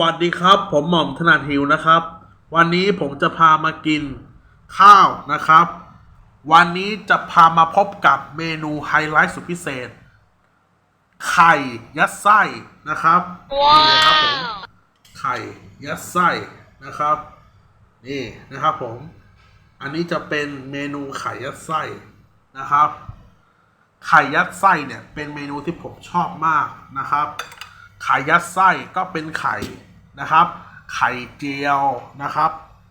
วัสดีครับ ผมหม่อมถนัดหิวนะครับ วันนี้ผมจะพามากินข้าวนะครับ วันนี้จะพามาพบกับเมนูไฮไลท์สุดพิเศษ ไข่ยัดไส้นะครับนี่เลยครับผมไข่ยัดไส้นะครับ นี่นะครับผม อันนี้จะเป็นเมนูไข่ยัดไส้นะครับ ไข่ยัดไส้เนี่ยเป็นเมนูที่ผมชอบมากนะครับ ไข่ยัดไส้ก็เป็นไข่นะครับ ไข่เจียวนะครับ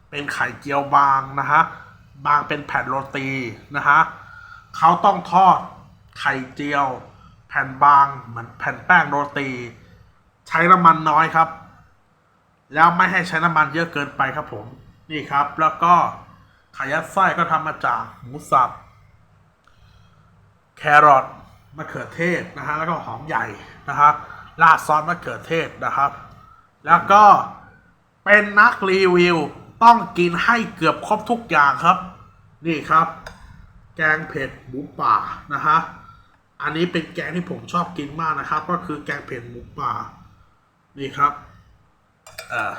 เป็นไข่เจียวบางนะฮะบางเป็นแผ่นโรตีนะฮะเขาต้องทอดไข่เจียว แผ่นบางเหมือนแผ่นแป้งโรตี ใช้น้ำมันน้อยครับ แล้วไม่ให้ใช้น้ำมันเยอะเกินไปครับผมนี่ครับแล้วก็ไข่ยัดไส้ก็ทำมาจากหมูสับแครอทมะเขือเทศนะฮะแล้วก็หอมใหญ่นะครับ ราดซอสมะเขือเทศนะครับ แล้วก็เป็นนักรีวิวต้องกินให้เกือบครบทุกอย่างครับ นี่ครับ แกงเผ็ดหมูป่านะฮะอันนี้เป็นแกงที่ผมชอบกินมากนะครับ ก็คือแกงเผ็ดหมูป่านี่ครับอ่อ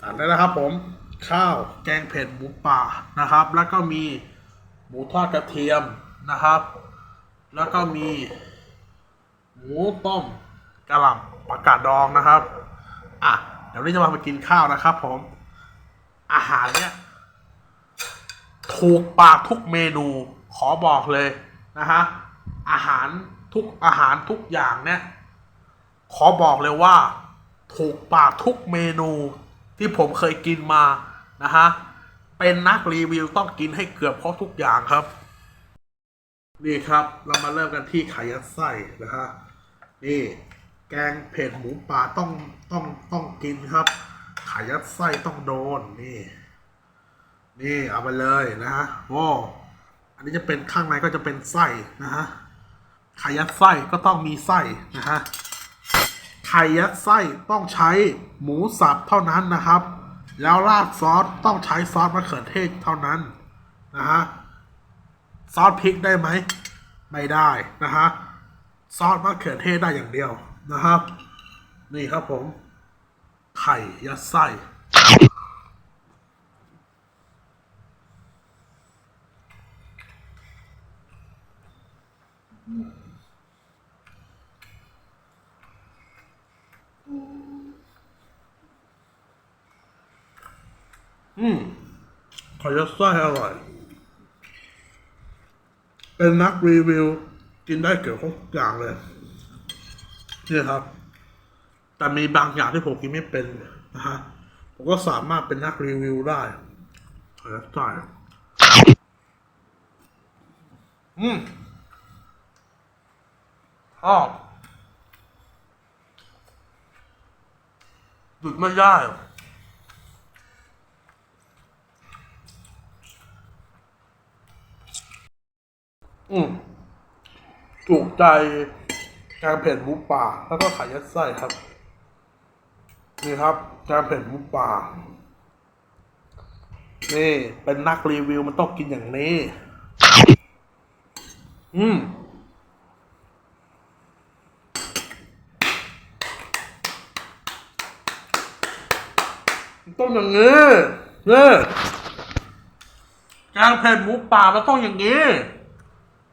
ตัดได้แล้วครับผมข้าวแกงเผ็ดหมูป่านะครับ แล้วก็มีหมูทอดกระเทียมนะครับ แล้วก็มี หมูต้มกะหล่ำผักกาดดองนะครับ อะ เดี๋ยวนี้จะมามากินข้าวนะครับ ผม อาหารเนี้ยถูกปากทุกเมนูขอบอกเลยนะฮะอาหารทุกอาหารทุกอย่างเนี่ย ขอบอกเลยว่า ถูกปากทุกเมนูที่ผมเคยกินมานะฮะเป็นนักรีวิวต้องกินให้เกือบครบทุกอย่างครับ นี่ครับ เรามาเริ่มกันที่ไข่ยัดไส้นะฮะ นี่แกงเผ็ดหมูป่าต้องต้องต้องกินครับไข่ยัดไส้ต้องโดนนี่ นี่เอาไปเลยนะฮะโอ้อันนี้จะเป็นข้างในก็จะเป็นไส้นะฮะไข่ยัดไส้ก็ต้องมีไส้นะฮะไข่ยัดไส้ต้องใช้หมูสับเท่านั้นนะครับ แล้วราดซอสต้องใช้ซอสมะเขือเทศเท่านั้นนะฮะซอสพริกได้ไหมไม่ได้นะฮะ ซอสมะเขือเทศได้อย่างเดียวนะครับ นี่ครับผม ไข่ยัดไส้อืมไข่ยัดไส้อร่อย เป็นนักรีวิว กินได้เกี่ยวกับทุกอย่างเลยนี่ครับ แต่มีบางอย่างที่ผมกินไม่เป็นนะฮะผมก็สามารถเป็นนักรีวิวได้ไข่ยัดไส้อืมชอบหยุดไม่ได้อืม ถูกใจแกงเผ็ดหมูป่า แล้วก็ไข่ยัดไส้ครับ นี่ครับแกงเผ็ดหมูป่า นี่เป็นนักรีวิวมันต้องกินอย่างนี้ อืมต้องอย่างนี้นี่แกงเผ็ดหมูป่ามันต้องอย่างนี้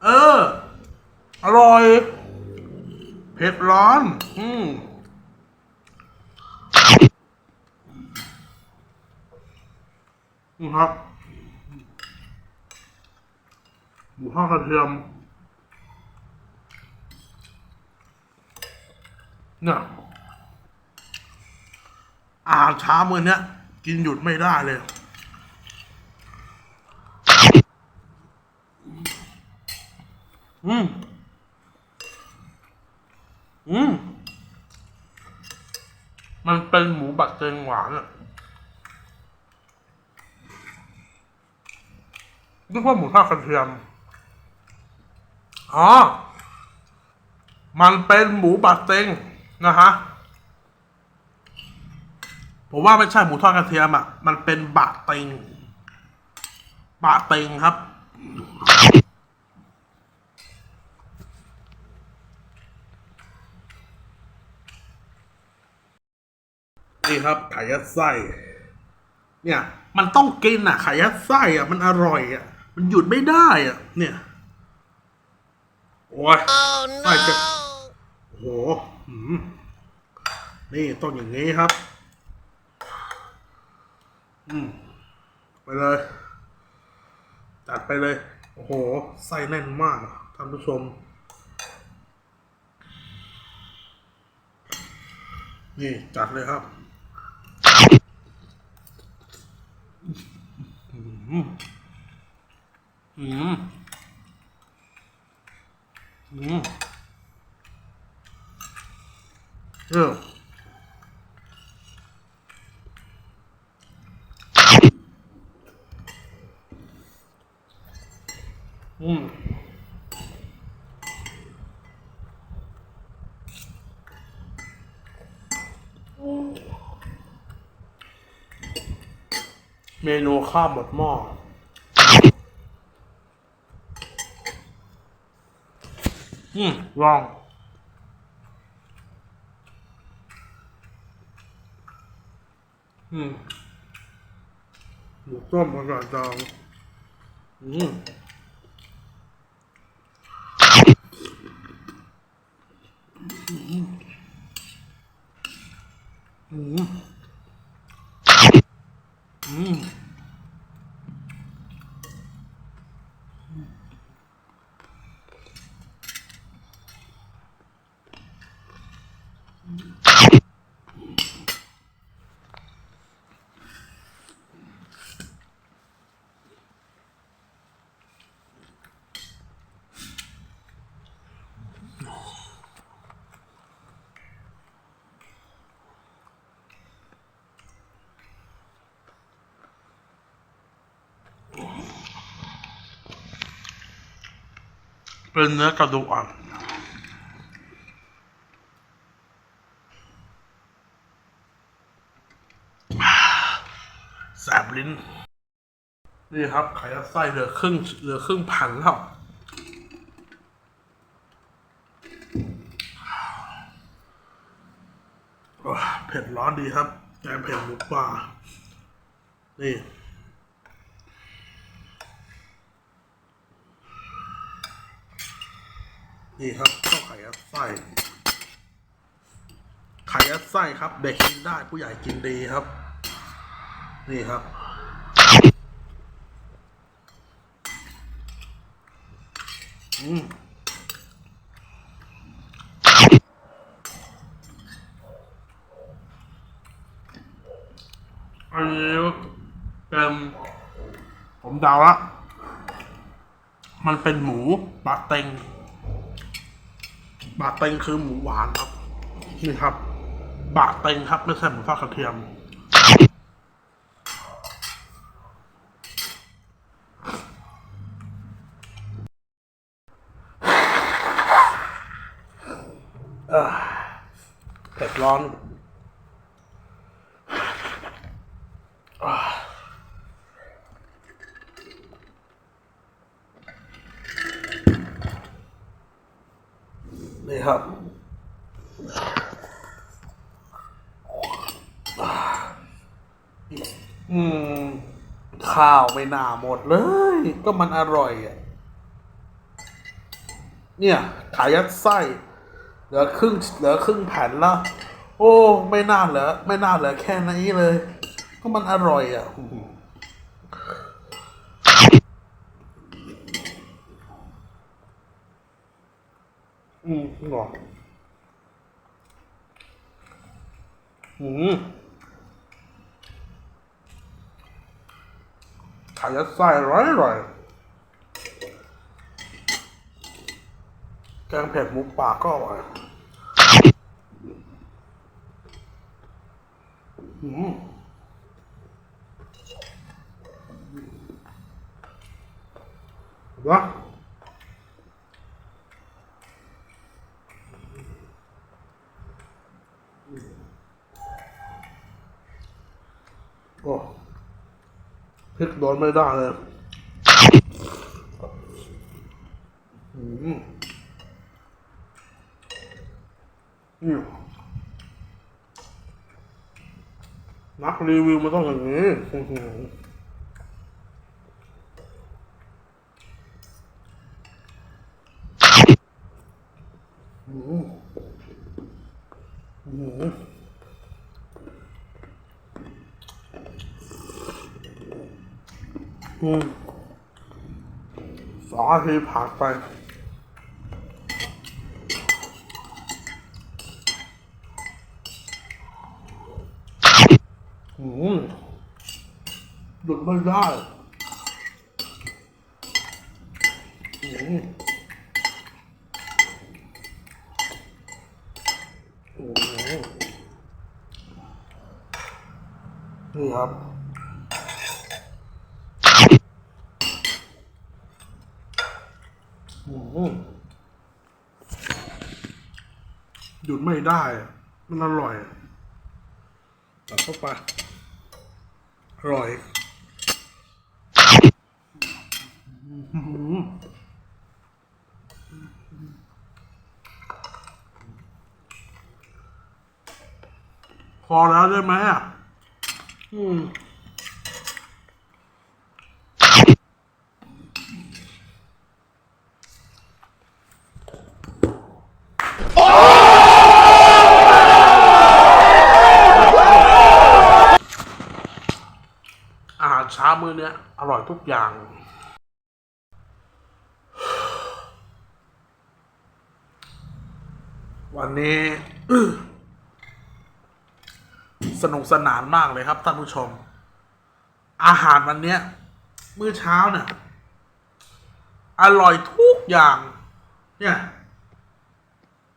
เออ อร่อย เผ็ดร้อน อืมนี่ครับหมูทอดกระเทียมเนี่ยอาหารเช้ามื้อเนี้ย กินหยุดไม่ได้เลยอืม อืม มัน เป็นหมูบักเตงหวานอะนึกว่าหมูทอดกระเทียม อ๋อ มันเป็นหมูบักเตงนะฮะ ผมว่าไม่ใช่หมูทอดกระเทียมอะ มันเป็นบะเตงบะเตงครับ นี่ครับ ไข่ยัดไส้เนี่ย มันต้องกินอะ ไข่ยัดไส้อะ มันอร่อยอะ มันหยุดไม่ได้อะ เนี่ย โอ้ยไส้จะโอ้โหหืมนี่ต้องอย่างนี้ครับ อืม ไปเลย จัดไปเลย โอ้โห ไส้แน่นมากอะท่านผู้ชม นี่ จัดเลยครับ อืมอืมอืมเอออืม เมนูข้าวหมดหม้อ อืมลอง อืมหมูต้มอร่อยจังอืมอืมอื เป็นเนื้อกระดูกอ่อนแสบลิ้น นี่ครับ ไข่ยัดไส้เหลือครึ่งเหลือครึ่งพันแล้วเผ็ดร้อนดีครับแกงเผ็ดหมูป่านี่ นี่ครับข้าวไข่ยัดไส้ไข่ยัดไส้ครับ เด็กกินได้ผู้ใหญ่กินดีครับ นี่ครับอืมอันนี้เป็นผมเดาละ มันเป็นหมูบะเต็ง บะเต็งคือหมูหวานครับ นี่ครับ บะเต็งครับไม่ใช่หมูทอดกระเทียมเออเผ็ดร้อน ครับ อืม ข้าวไม่น่าหมดเลย ก็มันอร่อยอะ เนี่ย ขายัดไส้ เหลือครึ่ง เหลือครึ่งแผ่นละ โอ้ ไม่น่าเหลือ ไม่น่าเหลือแค่นี้เลย ก็มันอร่อยอะ อื้อหืออืมหรออืมขายัดไส้ร่อยร่อย แกงเผ็ดหมูป่าก็อร่อย อืมวะโอ้พริก โดนไม่ได้เลยอืมอืมนักรีวิวมันต้องอย่างนี้อื้อหืออื้อหืออื้อหืออืม มีผ่านไป อืมหยุดไม่ได้อืมอ้โหนี่ครับ อืม หยุดไม่ได้ มันอร่อยตัดเข้าไป อร่อยหือพอแล้วได้ไหมอะ อืม อาหารเช้ามื้ อเนี้ยอร่อยทุกอย่าง วันนี้ สนุกสนานมากเลยครับท่านผู้ชม อาหารวันเนี้ยมื้อเช้าเนี่ยอร่อยทุกอย่าง เนี่ย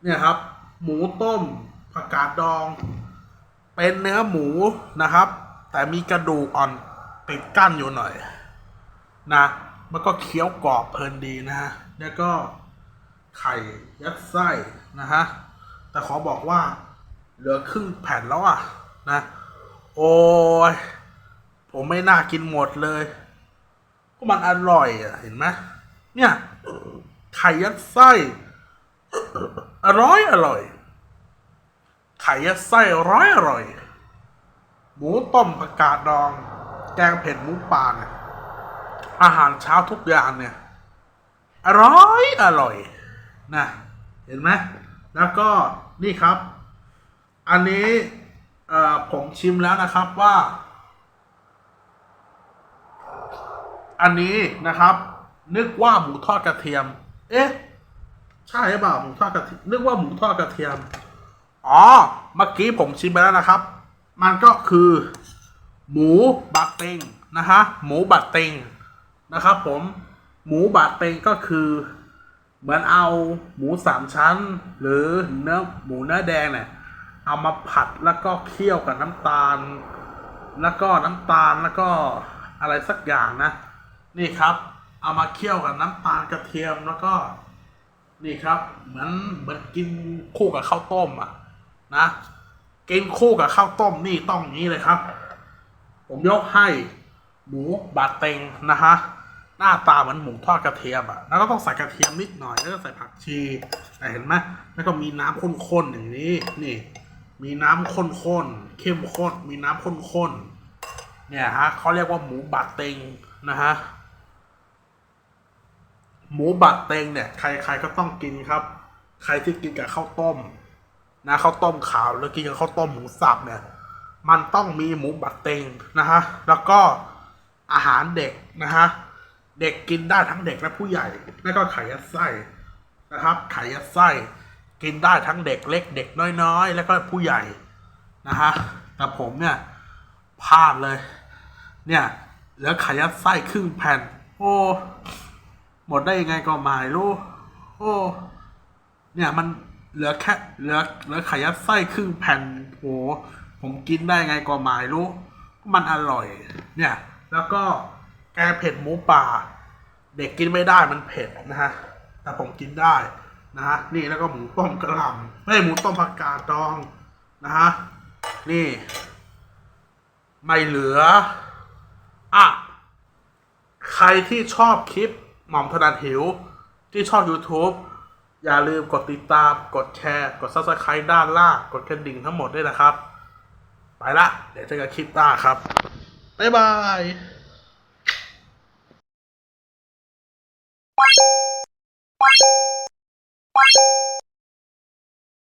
เนี่ยครับ หมูต้มผักกาดดอง เป็นเนื้อหมูนะครับ แต่มีกระดูกอ่อน ติดกั้นอยู่หน่อย นะมันก็เคี้ยวกรอบเพลินดีนะฮะแล้วก็ไข่ยัดไส้นะฮะแต่ขอบอกว่า เหลือครึ่งแผ่นแล้วอะนะ โอ้ยผมไม่น่ากินหมดเลยก็มันอร่อยอะเห็นไหมเนี่ยไข่ยัดไส้อร่อยอร่อยไข่ยัดไส้อร่อยอร่อย หมูต้มผักกาดดอง แกงเผ็ดหมูป่าเนี่ยอาหารเช้าทุกอย่างเนี่ย อร่อยอร่อยนะเห็นไหมแล้วก็นี่ครับ อันนี้ผมชิมแล้วนะครับว่า อันนี้นะครับ นึกว่าหมูทอดกระเทียม เอ๊ะใช่หรือเปล่าหมูทอดกระเทียมนึกว่าหมูทอดกระเทียม อ๋อเมื่อกี้ผมชิมไปแล้วนะครับ มันก็คือ หมูบะเต็งนะฮะหมูบะเต็งนะครับผมหมูบะเต็งก็คือ เหมือนเอาหมูสามชั้น หรือเนื้อหมูเนื้อแดงเนี่ยเอามาผัดแล้วก็เคี่ยวกับน้ำตาล แล้วก็น้ำตาลแล้วก็อะไรสักอย่างนะ นี่ครับ เอามาเคี่ยวกับน้ำตาลกระเทียมแล้วก็นี่ครับ เหมือนเหมือนกินคู่กับข้าวต้มอะนะกินคู่กับข้าวต้มนี่ต้องนี้เลยครับ ผมยกให้หมูบาดเต็งนะฮะหน้าตาเหมือนหมูทอดกระเทียมอะ แล้วก็ต้องใส่กระเทียมนิดหน่อย แล้วก็ใส่ผักชีเห็นไหมแล้วก็มีน้ำข้นๆอย่างนี้ นี่ มีน้ำข้นๆเข้มข้น มีน้ำข้นๆเนี่ยฮะเขาเรียกว่าหมูบาดเต็งนะฮะ หมูบัดเต็งเนี่ย ใครๆก็ต้องกินครับ ใครที่กินกับข้าวต้ม นะข้าวต้มขาวหรือกินกับข้าวต้มหมูสับเนี่ย มันต้องมีหมูบัดเต็งนะฮะแล้วก็อาหารเด็กนะฮะเด็กกินได้ทั้งเด็กและผู้ใหญ่ แล้วก็ไข่ยัดไส้นะครับไข่ยัดไส้กินได้ทั้งเด็กเล็กเด็กน้อย ๆ แล้วก็ผู้ใหญ่นะฮะแต่ผมเนี่ยพลาดเลย เนี่ยเหลือไข่ยัดไส้ครึ่งแผ่น โอ้หมดได้ยังไงก็ไม่รู้โอ้เนี่ยมันเหลือแค่เหลือเหลือไข่ยัดไส้ครึ่งแผ่นโอ้ ผมกินได้ไงก็ไม่รู้ มันอร่อย เนี่ย แล้วก็แกงเผ็ดหมูป่า เด็กกินไม่ได้มันเผ็ดนะฮะ แต่ผมกินได้นะฮะ นี่แล้วก็หมูต้มกระหล่ำไม่หมูต้มผักกาดดองนะฮะ นี่ ไม่เหลือ อะ ใครที่ชอบคลิปหม่อมถนัดหิว ที่ชอบ YouTube อย่าลืมกดติดตาม กดแชร์ กด Subscribe ด้านล่าง กดกระดิ่งทั้งหมดด้วยนะครับ ไปละ เดี๋ยวเจอกันคลิปหน้าครับ บ๊ายบาย